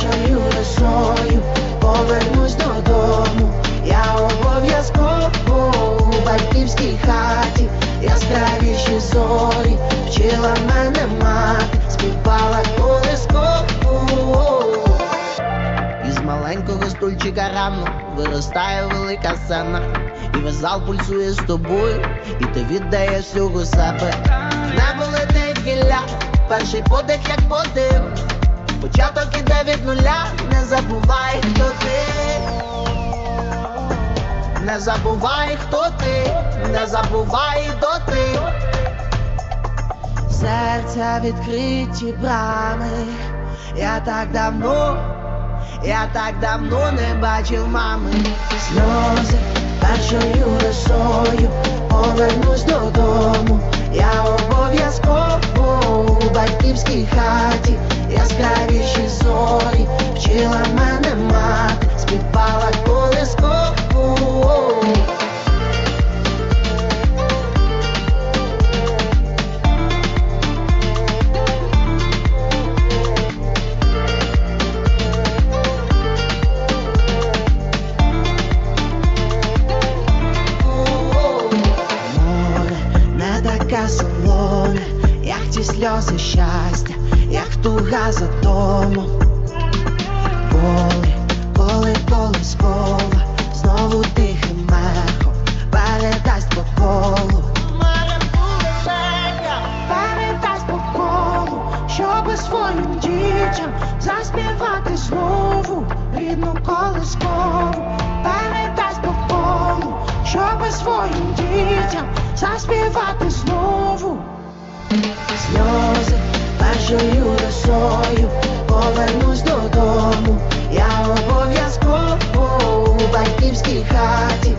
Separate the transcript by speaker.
Speaker 1: першою росою повернусь додому. Я обов'язково у батьківській хаті, яскравіші зорі, вчила мене мати, співала колискову. Із маленького стульчика рано виростає велика сцена, і весь зал пульсує з тобою, і ти віддаєш всього себе. Летить гілля, перший подих, як подив. Початок іде від нуля, не забувай, хто ти. Не забувай, хто ти, не забувай доти. Серця відкриті брами, я так давно, я так давно не бачив мами. Сльози першою росою повернусь додому. Батьківській хаті, яскравіші зорі, вчила мене мати, не таке солоне, ті сльози щастя, як туга за тому. Коли, коли колискова, знову тихим мехом передасть по колу. Передасть по колу, щоби своїм дітям заспівати знову рідну колискову. Передасть по колу, щоби своїм дітям заспівати знову. Сльози першою росою повернусь додому. Я обов'язково у батьківській хаті.